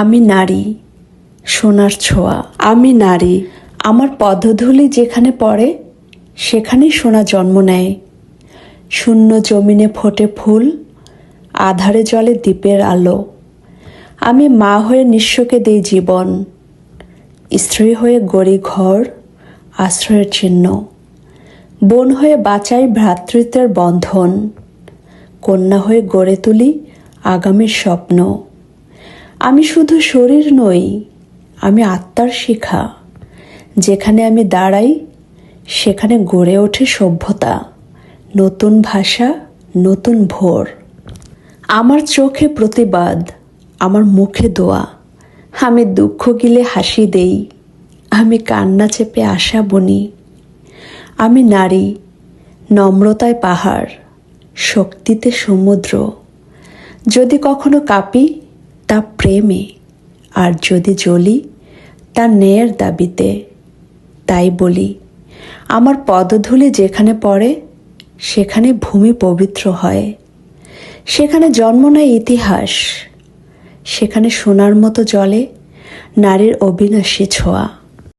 আমি নারী সোনার ছোঁয়া। আমি নারী। আমার পদধূলি যেখানে পড়ে সেখানেই সোনা জন্ম নেয়। শূন্য জমিনে ফোটে ফুল আধারে জলে দ্বীপের আলো। আমি মা হয়ে নিঃস্বকে দেই জীবন স্ত্রী হয়ে গড়ি ঘর আশ্রয়ের চিহ্ন। বোন হয়ে বাঁচাই ভ্রাতৃত্বের বন্ধন কন্যা হয়ে গড়ে তুলি আগামীর স্বপ্ন। আমি শুধু শরীর নই, আমি আত্মার শিখা। যেখানে আমি দাঁড়াই, সেখানে গড়ে ওঠে সভ্যতা। নতুন ভাষা, নতুন ভোর। আমার চোখে প্রতিবাদ, আমার মুখে দোয়া। আমি দুঃখ গিলে হাসি দেই, আমি কান্না চেপে আশা বনি। আমি নারী, নম্রতায় পাহাড়, শক্তিতে সমুদ্র। যদি কখনো কাঁপি তা প্রেমে, আর যদি জ্বলি, তা ন্যায়ের দাবিতে। তাই বলি, আমার পদধূলি যেখানে পড়ে, সেখানে ভূমি পবিত্র হয়। সেখানে জন্ম নেয় ইতিহাস, সেখানে সোনার মতো জলে নারীর অবিনাশী ছোঁয়া।